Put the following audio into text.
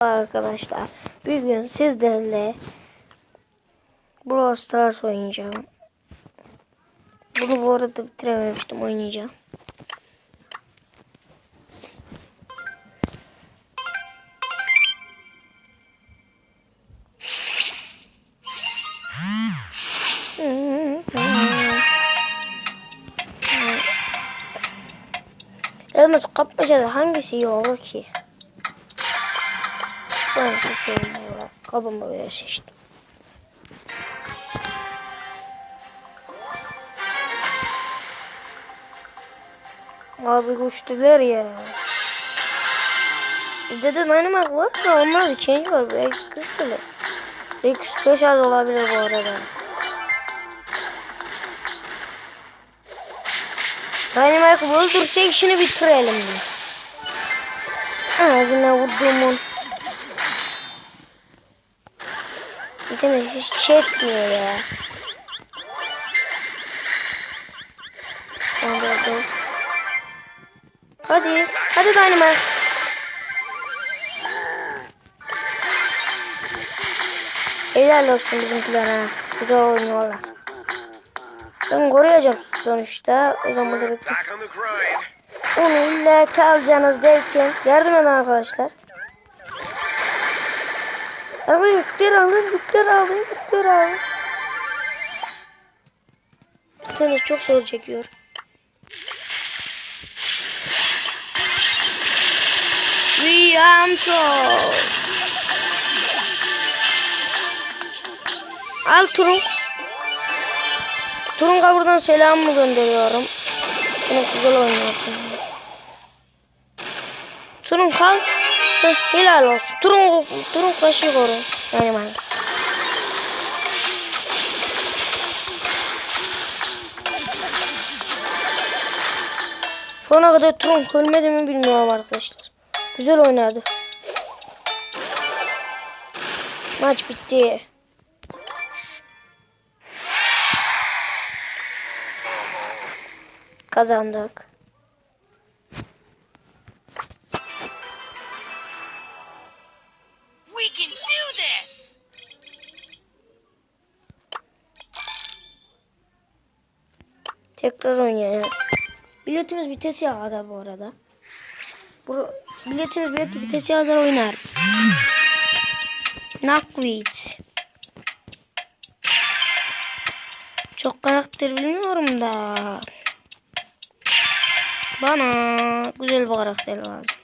Arkadaşlar bugün sizlerle Brawl Stars oynayacağım. Bunu bu arada bitirememiştim oynayacağım. Elmas kapmacada hangisi iyi olur ki? Ben seçiyorum burada. Kabımı böyle seçtim. Abi güçlüler ya. Bizde de Dynamite var da olmaz. ikinci var. Belki güçlüler. Belki special olabilir bu arada. Dynamite'ı öldürsek işini bitirelim. Ağzına vurduğumun. İnternet hiç çekmiyor ya. Hadi hadi. Dynamite. Helal olsun bizimkiler ha. Güzel oynuyorlar. Ben koruyacağım sonuçta. O zaman da bekle. Back on the grind. Onu illa ki alacaksınız derken yardım edin arkadaşlar. Arkadaşlar yükler alın, yükler alın, yükler alın. İnternet çok zor çekiyor. Riyanto. Al Turun. Turun'a buradan selamımı gönderiyorum. Yine güzel oynuyorsun. Turun kal. Heh, helal olsun. Turun, turun kaşı koru. Yani ben. Şu ana kadar Turun ölmedi mi bilmiyorum arkadaşlar. Güzel oynadı. Maç bitti. Kazandık. Tekrar oynayalım. Biletimiz vitesi kadar bu arada. Bu biletimiz bilet vitesi kadar oynarız. Nakvit. Çok karakter bilmiyorum da. Bana güzel bir karakter lazım.